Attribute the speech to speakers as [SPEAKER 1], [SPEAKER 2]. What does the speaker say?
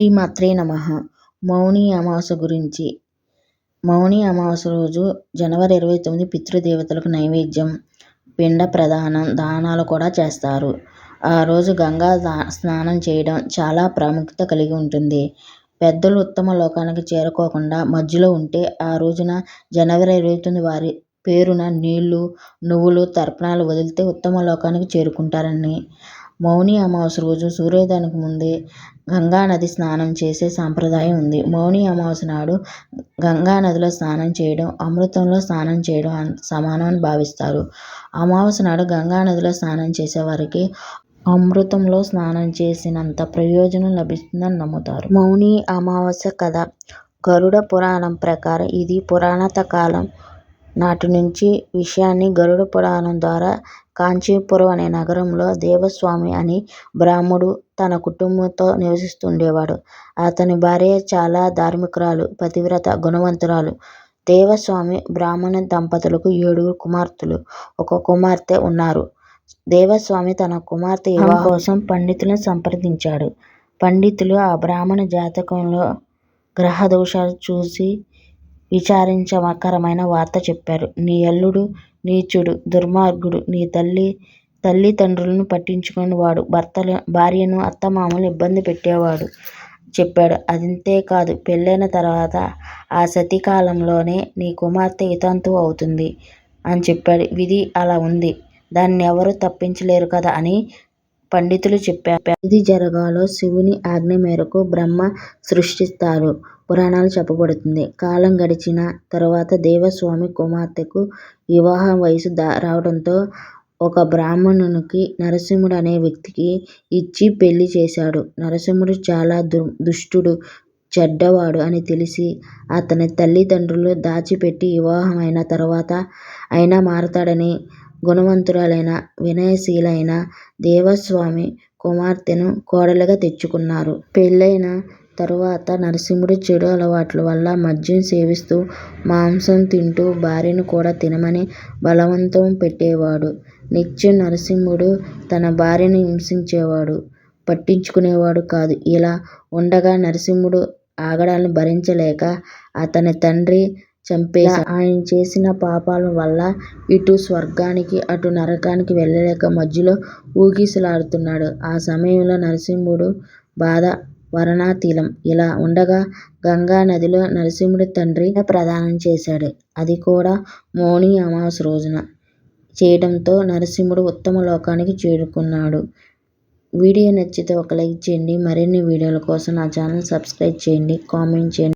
[SPEAKER 1] శ్రీమాత్రే నమ. మౌని అమావాస్య గురించి. మౌని అమావాస్య రోజు జనవరి ఇరవై తొమ్మిది పితృదేవతలకు నైవేద్యం పిండ ప్రదానం దానాలు కూడా చేస్తారు. ఆ రోజు గంగా స్నానం చేయడం చాలా ప్రాముఖ్యత కలిగి ఉంటుంది. పెద్దలు ఉత్తమ లోకానికి చేరుకోకుండా మధ్యలో ఉంటే ఆ రోజున జనవరి ఇరవై తొమ్మిది వారి పేరున నీళ్ళు నువ్వులు తర్పణాలు వదిలితే ఉత్తమ లోకానికి చేరుకుంటారని మౌని అమావాస్య రోజు సూర్యోదయానికి ముందే గంగానది స్నానం చేసే సాంప్రదాయం ఉంది. మౌని అమావాస్య నాడు గంగానదిలో స్నానం చేయడం అమృతంలో స్నానం చేయడం సమానం అని భావిస్తారు. అమావాస్య నాడు గంగానదిలో స్నానం చేసేవారికి అమృతంలో స్నానం చేసినంత ప్రయోజనం లభిస్తుందని నమ్ముతారు. మౌని అమావాస్య కథ గరుడ పురాణం ప్రకారం ఇది పురాతన కాలం నాటి నుంచి విషయాన్ని గరుడ పురాణం ద్వారా కాంచీపురం అనే నగరంలో దేవస్వామి అనే బ్రాహ్మడు తన కుటుంబంతో నివసిస్తుండేవాడు. అతని భార్య చాలా ధార్మికురాలు, పతివ్రత, గుణవంతురాలు. దేవస్వామి బ్రాహ్మణ దంపతులకు ఏడుగురు కుమార్తెలు, ఒక కుమార్తె ఉన్నారు. దేవస్వామి తన కుమార్తె వివాహం కోసం పండితులను సంప్రదించాడు. పండితులు ఆ బ్రాహ్మణ జాతకంలో గ్రహదోషాలు చూసి విచారించకరమైన వార్త చెప్పారు. నీ అల్లుడు నీచుడు, దుర్మార్గుడు. నీ తల్లి తల్లిదండ్రులను పట్టించుకోని వాడు. భార్యను, అత్తామామలను ఇబ్బంది పెట్టేవాడు చెప్పాడు. అంతేకాదు పెళ్ళయిన తర్వాత ఆ సతికాలంలోనే నీ కుమార్తె వితంతువు అవుతుంది అని చెప్పాడు. విధి అలా ఉంది. దాన్ని ఎవరు తప్పించలేరు కదా అని పండితులు చెప్పారు. ఇది జరగాలో శివుని ఆజ్ఞ మేరకు బ్రహ్మ సృష్టిస్తారు పురాణాలు చెప్పబడుతుంది. కాలం గడిచిన తరువాత దేవస్వామి కుమార్తెకు వివాహ వయస్సు రావడంతో ఒక బ్రాహ్మణునికి నరసింహుడు అనే వ్యక్తికి ఇచ్చి పెళ్ళి చేశాడు. నరసింహుడు చాలా దుష్టుడు, చెడ్డవాడు అని తెలిసి అతని తల్లిదండ్రులు దాచిపెట్టి వివాహం అయిన తరువాత అయినా మారతాడని గుణవంతురాలైన, వినయశీలైన దేవస్వామి కుమార్తెను కోడలుగా తెచ్చుకున్నారు. పెళ్ళయిన తరువాత నరసింహుడు చెడు అలవాట్ల వల్ల మద్యం సేవిస్తూ, మాంసం తింటూ భార్యను కూడా తినమని బలవంతం పెట్టేవాడు. నిత్యం నరసింహుడు తన భార్యను హింసించేవాడు. పట్టించుకునేవాడు కాదు. ఇలా ఉండగా నరసింహుడు ఆగడాలను భరించలేక అతని తండ్రి చంపేశా. ఆయన చేసిన పాపాల వల్ల ఇటు స్వర్గానికి, అటు నరకానికి వెళ్ళలేక మధ్యలో ఊగిసలాడుతున్నాడు. ఆ సమయంలో నరసింహుడి బాధ వర్ణనాతీతం. ఇలా ఉండగా గంగానదిలో నరసింహుడి తండ్రి ప్రదానం చేశాడు. అది కూడా మౌని అమావాస్య రోజున చేయడంతో నరసింహుడు ఉత్తమ లోకానికి చేరుకున్నాడు. వీడియో నచ్చితే ఒక లైక్ చేయండి. మరిన్ని వీడియోల కోసం నా ఛానల్ సబ్స్క్రైబ్ చేయండి. కామెంట్ చేయండి.